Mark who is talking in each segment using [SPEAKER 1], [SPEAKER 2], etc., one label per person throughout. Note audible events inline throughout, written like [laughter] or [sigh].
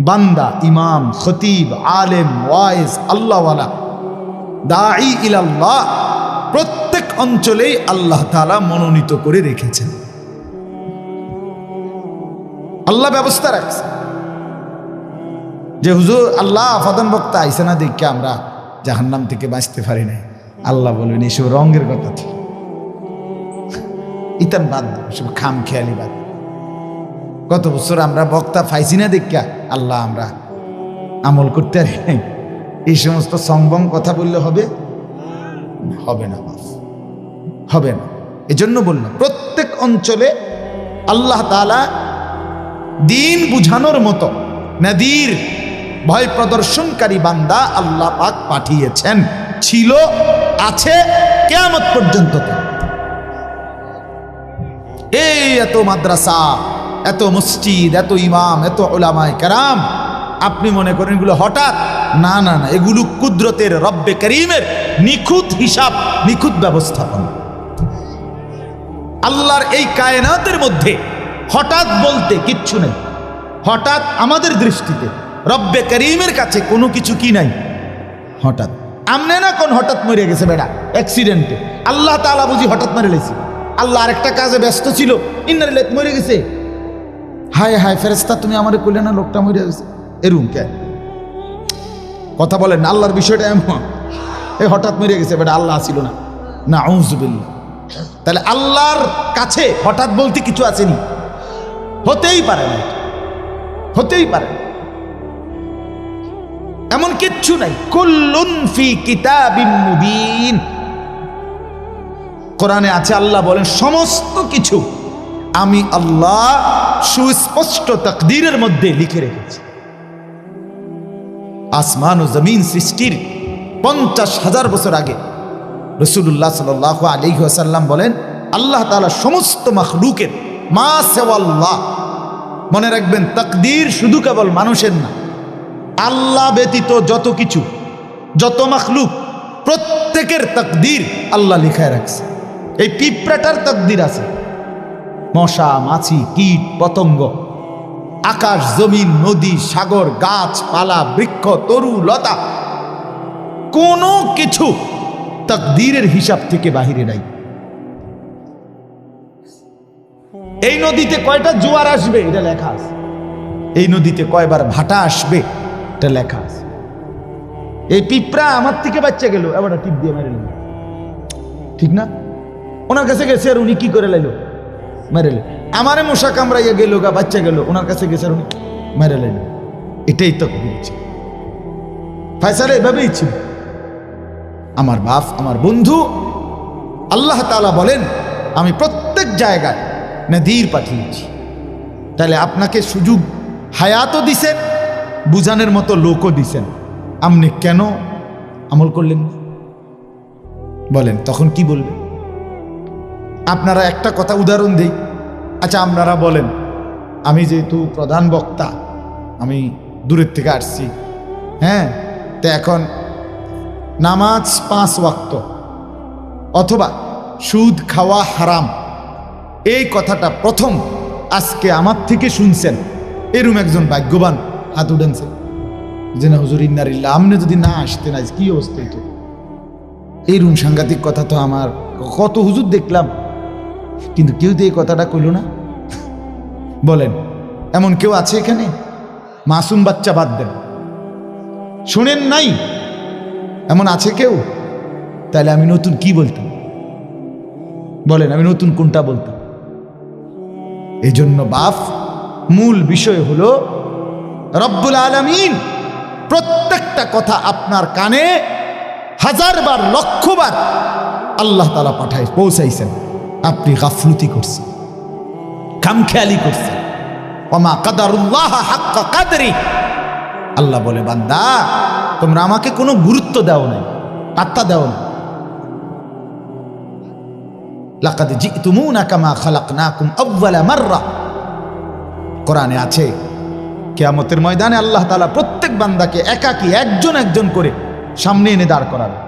[SPEAKER 1] বান্দা, ইমাম, খতিব, আলেম, ওয়াইজ, আল্লাহওয়ালা। দাঈ ইলাল্লাহ, প্রত্যেক অঞ্চলেই আল্লাহ তাআলা মনোনীত করে রেখেছেন। আল্লাহ ব্যবস্থা রাখছে। যে হুজুর, আল্লাহ আফাদন বক্তা, আইসে না দেখে আমরা জাহান্নাম থেকে বাঁচতে পারি নাই। আল্লাহ বলবেন, এসব রঙের কথা ছিল ইতান বাদ এসব খাম খেয়ালি বাদ। গত বছর আমরা বক্তা পাইছি না দেখা আল্লাহ আমরা আমল করতে নাই। এই সমস্ত সংবং কথা বললে হবে? হবে না হবে না। এজন্য বললাম, প্রত্যেক অঞ্চলে আল্লাহ তাআলা দিন বুঝানোর মতো নদীর, ভয় প্রদর্শনকারী বান্দা আল্লাহ পাক পাঠিয়েছেন। ছিল, আছে, কেয়ামত পর্যন্ত। এই এত মাদ্রাসা এত মসজিদ, এত ইমাম, এত ওলামায় কারাম। আপনি মনে করেন এগুলো হঠাৎ? না না না, এগুলো কুদরতের রব্বে করিমের নিখুঁত হিসাব, নিখুঁত ব্যবস্থাপনা। আল্লাহর এই কায়নাতের মধ্যে হঠাৎ বলতে কিচ্ছু নেই। হঠাৎ আমাদের দৃষ্টিতে রব্বে করিমের কাছে কোনো কিছু কি নাই? হঠাৎ। আমনে না কোন হঠাৎ মরে গেছে বেড়া? অ্যাক্সিডেন্টে আল্লাহ তাআলা বুঝি হঠাৎ মেরে লেছি আল্লাহ আরেকটা কাজে ব্যস্ত ছিল। ইন্নার মরে গেছে। হায় হায় ফেরেস্তা তুমি আমার কইলে না লোকটা মরে গেছে? এরুম কে? কথা বলেন আল্লাহর বিষয়টা এমন। এই হঠাৎ মরে গেছে, বেটা আল্লাহ ছিল না। না আউজবিল্লা তাহলে আল্লাহর কাছে হঠাৎ বলতে কিছু আসেনি? হতেই পারে না। হতেই পারে এমন কিচ্ছু নাই। কুল্লুন ফি কিতাবিম মুবিন। কোরআনে আছে, আল্লাহ বলেন, সমস্ত কিছু আমি আল্লাহ সুস্পষ্ট তকদিরের মধ্যে লিখে রেখেছি। আসমান ও জমিন সৃষ্টির পঞ্চাশ হাজার বছর আগে রসুল্লাহ সাল আলী আসাল্লাম বলেন, আল্লাহ তাআলা সমস্ত মখলুকের মা সেওয়াল্লাহ মনে রাখবেন, তকদির শুধু কেবল মানুষের না, আল্লাহ ব্যতীত যত কিছু, যত মখলুক, প্রত্যেকের তকদির আল্লাহ লিখায় রাখছে। এই পিঁপড়াটার তকদির আছে। মশা, মাছি, কীট, পতঙ্গ। আকাশ, জমিন, নদী, সাগর গাছপালা বৃক্ষ, তরু, লতা। কোনো কিছু তকদিরের হিসাব থেকে বাহিরে নাই। এই নদীতে কয়টা জোয়ার আসবে? এটা লেখা আছে। এই নদীতে কয়বার ভাটা আসবে? এটা লেখা আছে। এই পিঁপড়া আমার থেকে বাচ্চা গেল। এবার টিপ দিয়ে মেরে ঠিক না? ওনার কাছে গেছে আর উনি কি করে লাইলো? মেরে লে। আমারে মশা কামড়াইয়া গেল গা, বাচ্চা গেল, ওনার কাছে গেছে উনি মেরে লাইল এটাই তো বলছি ফায়সালা এভাবেই ছিল। আমার বাপ, আমার বন্ধু, আল্লাহ তাআলা বলেন, আমি প্রত্যেক জায়গায় নদীর পাঠিয়েছি তাহলে আপনাকে সুযোগ হায়াতও দিছেন, বুঝানোর মতো লোকও দিছেন। আপনি কেন আমল করলেন বলেন, তখন কি বলবেন? আপনারা একটা কথা উদাহরণ দিই। আচ্ছা আপনারা বলেন, আমি যেহেতু প্রধান বক্তা, আমি দূরের থেকে আসছি হ্যাঁ? তো এখন নামাজ পাঁচ ওয়াক্ত অথবা সুদ খাওয়া হারাম, এই কথাটা প্রথম আজকে আমার থেকে শুনছেন। এরম একজন ভাগ্যবান হাত উঠেনছে। যে না, হুজুর ইন্নারিল্লা আপনি যদি না আসতেন আজ কি অবস্থা হইতো? এইরকম সাংঘাতিক কথা তো আমার, কত হুজুর দেখলাম। কিন্তু কেউ তো এই কথাটা কইল না? বলেন, এমন কেউ আছে এখানে? মাসুম বাচ্চা বাদ দেন। শোনেন নাই? এমন আছে কেউ? তাহলে আমি নতুন কি বলতাম? বলেন, আমি নতুন কোনটা বলতাম? এই জন্য বাফ, মূল বিষয় হলো রব্বুল আলমিন প্রত্যেকটা কথা আপনার কানে হাজারবার, লক্ষবার আল্লাহ তালা পাঠায়, পৌঁছাইছেন। আপনি গাফলুতি করছেন। খামখেয়ালি করছেন। ওমা কাদারুল্লাহ হাক্কা কাদরি। আল্লাহ বলে, বান্দা, তোমরা আমাকে কোনো গুরুত্ব দাও নাই পাত্তা দাও না লাকাদ জিতুমুনা কামা খালাকনাকুম আউয়ালা মাররা। কোরআনে আছে, কিয়ামতের ময়দানে আল্লাহ তাআলা প্রত্যেক বান্দাকে একাকী একজন একজন করে সামনে এনে দাঁড় করাবে।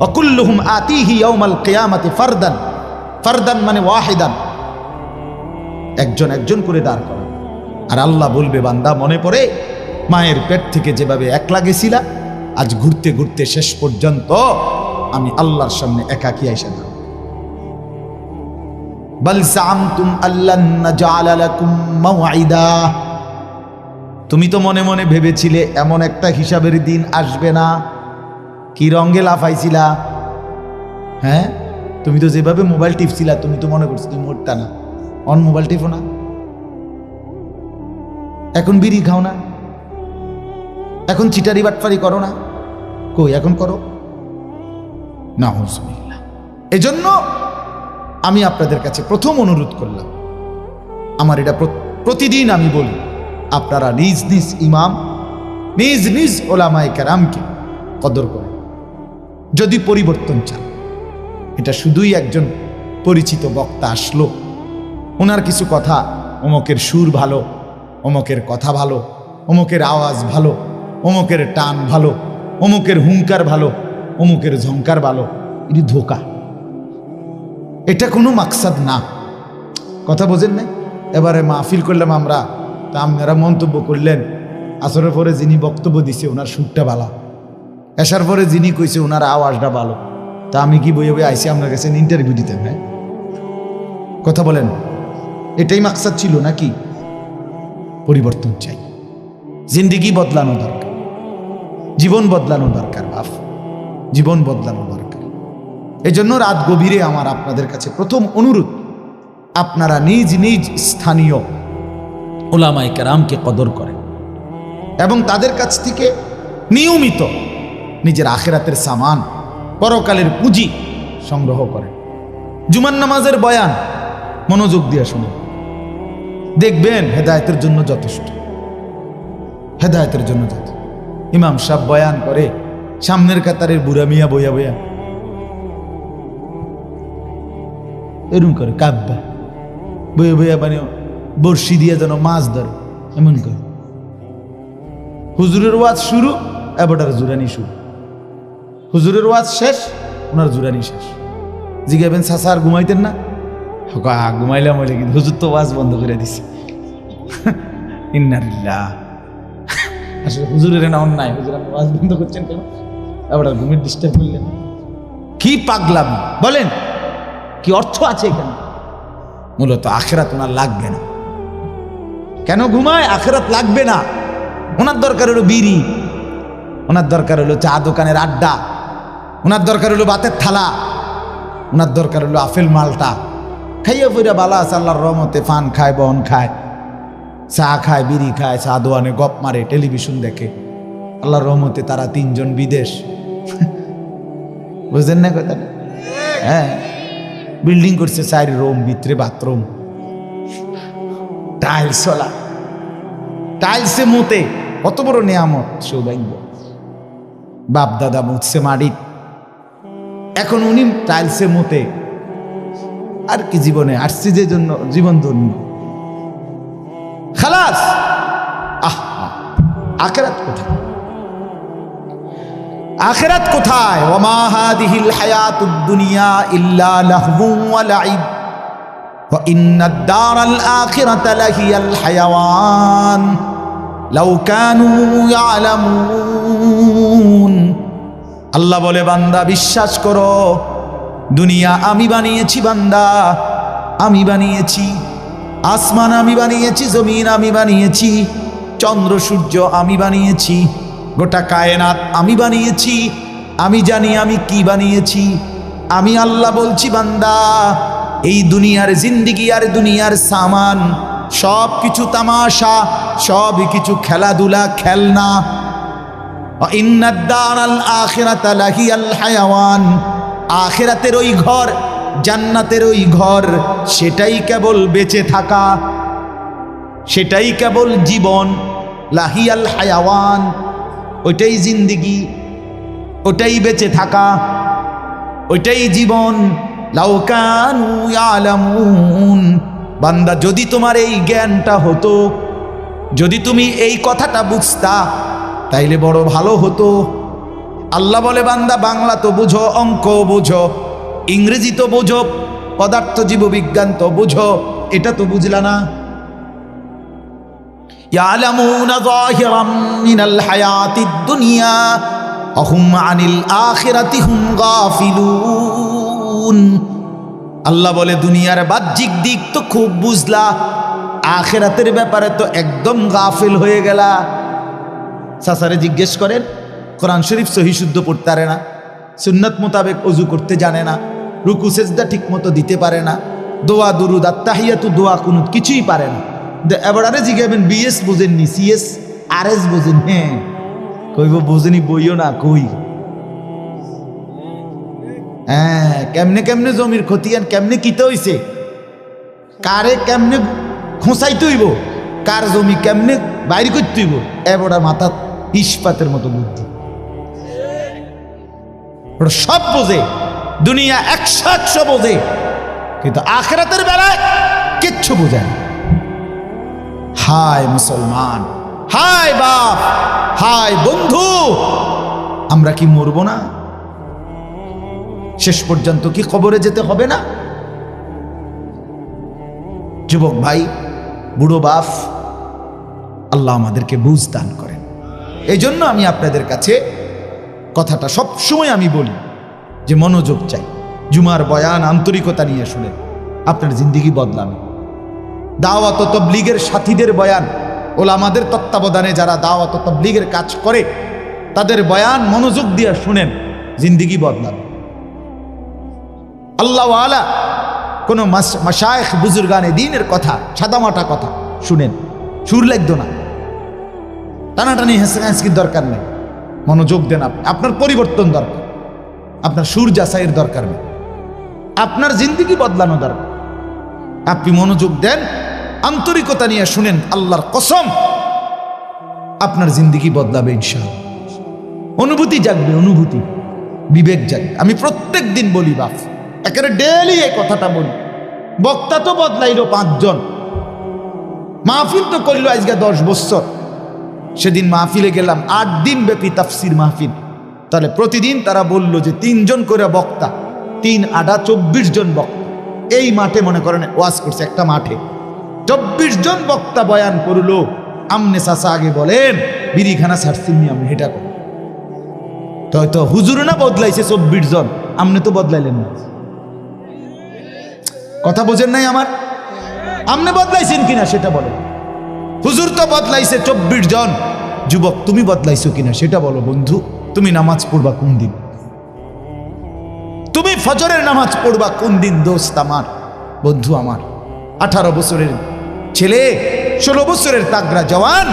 [SPEAKER 1] অকুল্লুহুম আতিহি ইয়াউমাল কিয়ামাতি ফারদান। ফারদান মানে ওয়াহিদান। একজন একজন করে দাঁড় করাবে আর আল্লাহ বলবে, বান্দা, মনে পড়ে? মায়ের পেট থেকে যেভাবে একলা গেছিলা আজ ঘুরতে ঘুরতে শেষ পর্যন্ত আমি আল্লাহর সামনে একাকি আইসা মাওঈদা। তুমি তো মনে মনে ভেবেছিলে, এমন একটা হিসাবের দিন আসবে না। কি রঙ্গে লাফাইছিলা? হ্যাঁ? তুমি তো যেভাবে মোবাইল টিপছিলা, তুমি তো মনে করছ তুমি মরতা না। অন মোবাইল টিপো না। এখন বিড়ি খাও না। এখন চিটারি বাটফারি করো না। কই, এখন করো? না হুজুবিল্লাহ এজন্য আমি আপনাদের কাছে প্রথম অনুরোধ করলাম। আমার এটা প্রতিদিন আমি বলি, আপনারা নিজ নিজ ইমাম, নিজ নিজ ওলামায় কেরামকে কদর করেন। যদি পরিবর্তন চান। এটা শুধুই একজন পরিচিত বক্তা আসলো। ওনার কিছু কথা, অমকের সুর ভালো, অমকের কথা ভালো, অমকের আওয়াজ ভালো, অমকের টান ভালো, অমুকের হুঙ্কার ভালো, অমুকের ঝঙ্কার ভালো। এটি ধোকা। এটা কোনো মাকসাদ না। কথা বোঝেন না এবারে মাহফিল করলাম আমরা। তা আপনারা মন্তব্য করলেন। আসরের পরে যিনি বক্তব্য দিছে ওনার সুরটা ভালো। আসার পরে যিনি কইছে ওনার আওয়াজটা ভালো। তা আমি কি বইয়ে বই আইসি? আপনার কাছে ইন্টারভিউ দিতে হ্যাঁ? কথা বলেন। এটাই মাকসাদ ছিল নাকি? পরিবর্তন চাই। জিন্দিগি বদলানো দরকার। জীবন বদলানো দরকার বাপ জীবন বদলানো দরকার। এজন্য রাত গভীরে আমার আপনাদের কাছে প্রথম অনুরোধ, আপনারা নিজ নিজ স্থানীয় ওলামাই কেরামকে কদর করেন এবং তাদের কাছ থেকে নিয়মিত নিজের আখেরাতের সামান পরকালের পুঁজি সংগ্রহ করেন। জুমান নামাজের বয়ান মনোযোগ দিয়ে শুনুন। দেখবেন হেদায়তের জন্য যথেষ্ট। হেদায়তের জন্য যথেষ্ট। ইমাম সাহ বয়ান করে, সামনের কাতারের বুড়া মিয়া বইয়া বইয়া। এরম করে কাব্যা বইয়া বইয়া মানে বর্ষি দিয়ে যেন মাছ ধরে, এমন করে। হুজুরের ওয়াজ শুরু, এবারটার জুরানি শুরু। হুজুরের ওয়াজ শেষ, ওনার জুরানি শেষ। জিগাবেন সাসা আর ঘুমাইতেন না? হকা ঘুমাইলাম হইলে কিন্তু হুজুর তো ওয়াজ বন্ধ করে দিছে। [laughs] ইন্নারিল্লাহ [laughs] আসলে হুজুরের না অন্যায়, হুজুর আপনি ওয়াজ বন্ধ করছেন কেন? আর ঘুমের ডিস্টার্ব করলেন কি পাগলাম, বলেন, কি অর্থ আছে এখানে? মূলত আখেরাত ওনার লাগবে না। কেন ঘুমায়? আখেরাত লাগবে না। ওনার দরকার হলো বিড়ি, ওনার দরকার হলো চা দোকানের আড্ডা। ওনার দরকার হলো বাতের থালা ওনার দরকার হলো আফেল মালটা। খাইয়া ফিরা বালা আছে, আল্লাহর রহমতে ফান খায়, বন খায়, চা খায়, বিড়ি খায়, চা দোয়ানে গপ মারে, টেলিভিশন দেখে। আল্লাহর রহমতে তারা তিনজন বিদেশ। বুঝলেন না কথা হ্যাঁ বিল্ডিং করছে চারি রুম, ভিতরে বাথরুম। টাইলস ওলা টাইলসে মতে, কত বড় নিয়ামত, সৌভাগ্য। বাপ দাদা মুছছে মাড়ি এখন উনি টাইলসে মতে আর কি জীবনে আসছে যে জন্য জীবন ধন্য। খালাস! আহ আখেরাত কোথায়? আখেরাত কোথায়? ওমা হাদিহিল হায়াতুদ দুনিয়া ইল্লা লাহবু ওয়া ওয়া ইন্নাদ দারাল আখিরাতা লাহিয়াল হায়াওয়ান। লাউ কানু ইয়ালামুন। আল্লাহ বলে, বান্দা, বিশ্বাস করো, দুনিয়া আমি বানিয়েছি, বান্দা, আমি বানিয়েছি, আসমান আমি বানিয়েছি, জমিন আমি বানিয়েছি, চন্দ্র, সূর্য আমি বানিয়েছি, গোটা কায়নাত আমি বানিয়েছি, আমি জানি আমি কি বানিয়েছি, আমি আল্লাহ বলছি, বান্দা, এই দুনিয়ার জিন্দিগি আর দুনিয়ার সামান সব কিছু তামাশা সব কিছু খেলাধুলা, খেলনা আখেরাতের ওই ঘর, জান্নাতের ওই ঘর, সেটাই কেবল বেঁচে থাকা, সেটাই কেবল জীবন। লাহিয়াল হায়াওয়ান, ওইটাই জিন্দিগি ওটাই বেঁচে থাকা, ওইটাই জীবন। লাউকানু বান্দা, যদি তোমার এই জ্ঞানটা হতো, যদি তুমি এই কথাটা বুঝতা তাইলে বড় ভালো হতো আল্লাহ বলে বান্দা বাংলা তো বুঝো অঙ্ক বুঝো ইংরেজি তো বুঝো পদার্থ জীববিজ্ঞান তো বুঝো এটা তো বুঝলা না يعلمون ظاهرا من الحياة الدنيا وهم عن الآخرة هم غافلون আল্লাহ বলে দুনিয়ার বাহ্যিক দিক তো খুব বুঝলা আখেরাতের ব্যাপারে তো একদম গাফিল হয়ে গেলা সাসারে জিজ্ঞেস করেন, কোরআন শরীফ সহি শুদ্ধ পড়তে পারে না, সুন্নত মোতাবেক অজু করতে জানে না, রুকু, সেজদা ঠিক মতো দিতে পারে না, দোয়া, দুরুদ আত্মাহিয়াতু দোয়া, কুনুত কিছুই পারে না। এবার জিজ্ঞাবেন বিএস বোঝেননি, সিএস আর এস বোঝেন হ্যাঁ। কইব, বোঝেনি, বইও না, কই? হ্যাঁ কেমনে কেমনে জমির খতিয়ান কেমনে কিতে হইছে? কারে কেমনে খোঁচাইতে হইব? কার জমি কেমনে বাইর করতে হইব? এবারে মাথা ইস্পাতের মতো বুদ্ধি। সব বোঝে, দুনিয়া একশো একশো বোঝে, কিন্তু আখেরাতের বেলায় কিচ্ছু বোঝে না। হায় মুসলমান, হায় বাপ, হায় বন্ধু, আমরা কি মরবো না? শেষ পর্যন্ত কি কবরে যেতে হবে না? যুবক ভাই, বুড়ো বাপ, আল্লাহ আমাদেরকে বুঝ দান করেন। এই জন্য আমি আপনাদের কাছে কথাটা সব সময় আমি বলি যে মনোযোগ চাই। জুমার বয়ান আন্তরিকতা নিয়ে শুনে আপনার জিন্দিগি বদলাবে দাওয়াত তবলিগের সাথীদের বয়ান, ওলামাদের তত্ত্বাবধানে যারা দাওয়াত তবলিগের কাজ করে, তাদের বয়ান মনোযোগ দিয়ে শুনেন, জিন্দিগি আল্লাহ আলা কোনো মাসায়েখ বুজুর্গানে দিনের কথা, সাদামাটা কথা শুনেন। সুর লাগতো না। টানাটানি হেসে হেসকির দরকার নেই। মনোযোগ দেন আপনি। আপনার পরিবর্তন দরকার। আপনার সুর যাচাইয়ের দরকার নেই। আপনার জিন্দিগি বদলানো দরকার। আপনি মনোযোগ দেন, আন্তরিকতা নিয়ে শুনেন আল্লাহর কসম, আপনার জিন্দিগি বদলাবে ইনশাল অনুভূতি জাগবে, অনুভূতি। বিবেক জাগবে। আমি প্রত্যেক দিন বলি, বাপ, একেবারে ডেলি এই কথাটা বলি। বক্তা তো বদলাইলো পাঁচজন। মাহফিল তো করল আজকে দশ বছর। সেদিন মাহফিলে গেলাম, আট দিন ব্যাপী তাফসির মাহফিল। তাহলে প্রতিদিন তারা বলল যে তিনজন করে বক্তা, তিন আডা চব্বিশ জন বক্তা। এই মাঠে মনে করেন ওয়াজ করছে একটা মাঠে। চব্বিশ জন বক্তা বয়ান করল। আমনে চাষা আগে বলেন, বিড়িখানা ছাড়ছিনি আমি হেটা কর। তো হয়তো হুজুর না বদলাইছে চব্বিশ জন, আমনে তো বদলাইলেন না। কথা বোঝেন নাই আমার? আমনে বদলাইছেন কিনা সেটা বলো হুজুর তো বদলাইছে চব্বিশ জন। যুবক, তুমি বদলাইছো কিনা সেটা বলো বন্ধু। তুমি নামাজ পড়বা কোন দিন? তুমি ফজরের নামাজ পড়বা কোন দিন দোস্ত আমার? বন্ধু আমার, আঠারো বছরের ছেলে, ষোলো বছরের তাগরা জওয়ান,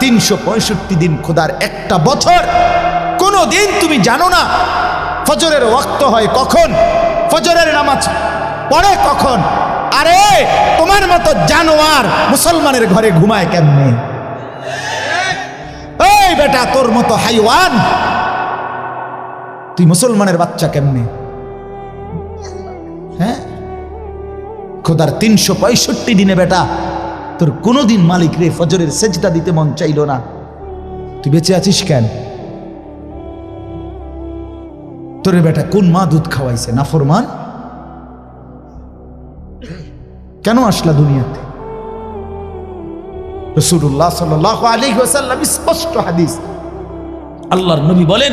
[SPEAKER 1] তিনশো পঁয়ষট্টি দিন খোদার একটা বছর। কোনো দিন তুমি জানো না ফজরের ওয়াক্ত হয় কখন? ফজরের নামাজ পড়ে কখন? আরে, তোমার মতো জানোয়ার মুসলমানের ঘরে ঘুমায় কেমনে? এই বেটা, তোর মতো হাইওয়ান, তুই মুসলমানের বাচ্চা কেমনে? হ্যাঁ? খোদার তিনশো পঁয়ষট্টি দিনে বেটা, তোর কোনোদিন মালিক রে ফজরের সেজদা দিতে মন চাইল না। তুই বেঁচে আছিস কেন? তোর বেটা কোন মা দুধ খাওয়াইছে? নাফরমান? কেন আসলা দুনিয়াতে? রসুল্লাহ সাল্লাহ আলী ওসাল্লাম স্পষ্ট হাদিস। আল্লাহর নবী বলেন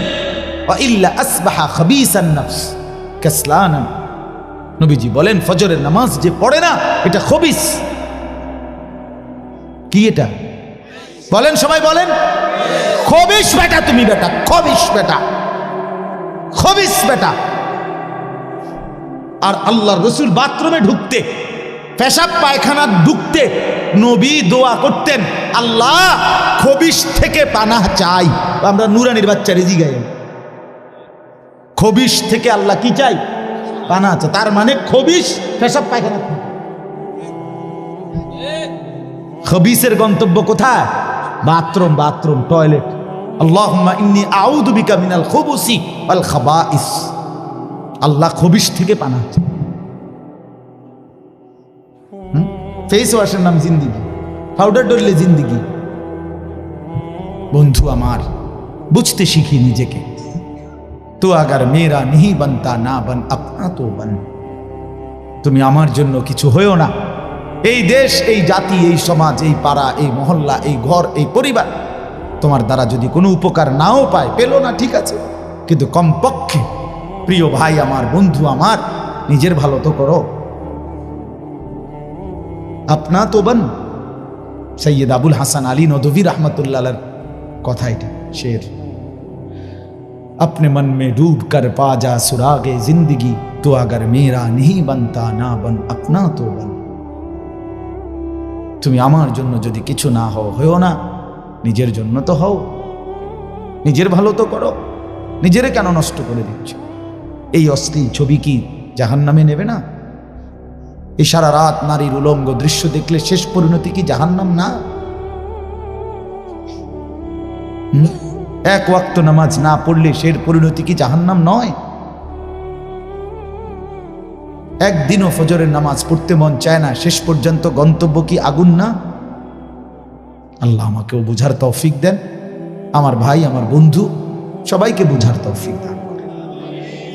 [SPEAKER 1] নবীজি বলেন, ফজরের নামাজ যে পড়ে না, এটা খবিস। কি এটা? বলেন, সবাই বলেন, খবিস বেটা তুমি বেটা, খবিস বেটা খবিস বেটা। আর আল্লাহর রসুল বাথরুমে ঢুকতে পেশাব পায়খানা ঢুকতে নবী দোয়া করতেন, আল্লাহ খবিশ থেকে পানা চাই। আমরা নুরানির বাচ্চা রেজি গাই। খবিস থেকে আল্লাহ কি চাই? পানা আছে তার মানে খবিস পেশাব পায়খানা খবিসের গন্তব্য কোথায়? Bathroom bathroom, toilet. আল্লাহুম্মা ইন্নী আউযু বিকা মিনাল খুবুসি ওয়াল খাবাইস। আল্লাহ খবিস থেকে পানা আছে ফেস ওয়াশের নাম জিন্দিগি। পাউডার ডললে জিন্দিগি। বন্ধু আমার, বুঝতে শিখি নিজেকে। তো আগার মেরা নেই বানতা না বান, আপনা তো বান। তুমি আমার জন্য কিছু হয়েও না। এই দেশ, এই জাতি, এই সমাজ, এই পাড়া, এই মহল্লা, এই ঘর, এই পরিবার, তোমার দ্বারা যদি কোনো উপকার নাও পায়, পেল না, ঠিক আছে। কিন্তু কমপক্ষে, প্রিয় ভাই আমার, বন্ধু আমার, নিজের ভালো তো করো। আপনা তো বন সৈয়দ আবুল হাসান আলী নদভী রহমতুল্লাহ কথা এটা শের अपने मन में डूब कर पा जा सुरागे जिंदगी तो अगर मेरा नहीं बनता ना बन अपना तो बन তুমি আমার জন্য যদি কিছু না হও হয়েও না নিজের জন্য তো হও নিজের ভালো তো করো নিজেরে কেন নষ্ট করে দিচ্ছ এই অশ্লীল ছবি কি জাহান নামে নেবে না এই সারা রাত নারীর উলঙ্গ দৃশ্য দেখলে শেষ পরিণতি কি জাহান্নাম না? এক ওয়াক্ত নামাজ না পড়লে শের পরিণতি কি জাহান্নাম নয়? একদিনও ফজরের নামাজ পড়তে মন চায় না, শেষ পর্যন্ত গন্তব্য কি আগুন না? আল্লাহ আমাকেও বুঝার তৌফিক দেন। আমার ভাই, আমার বন্ধু, সবাইকে বুঝার তৌফিক দেন।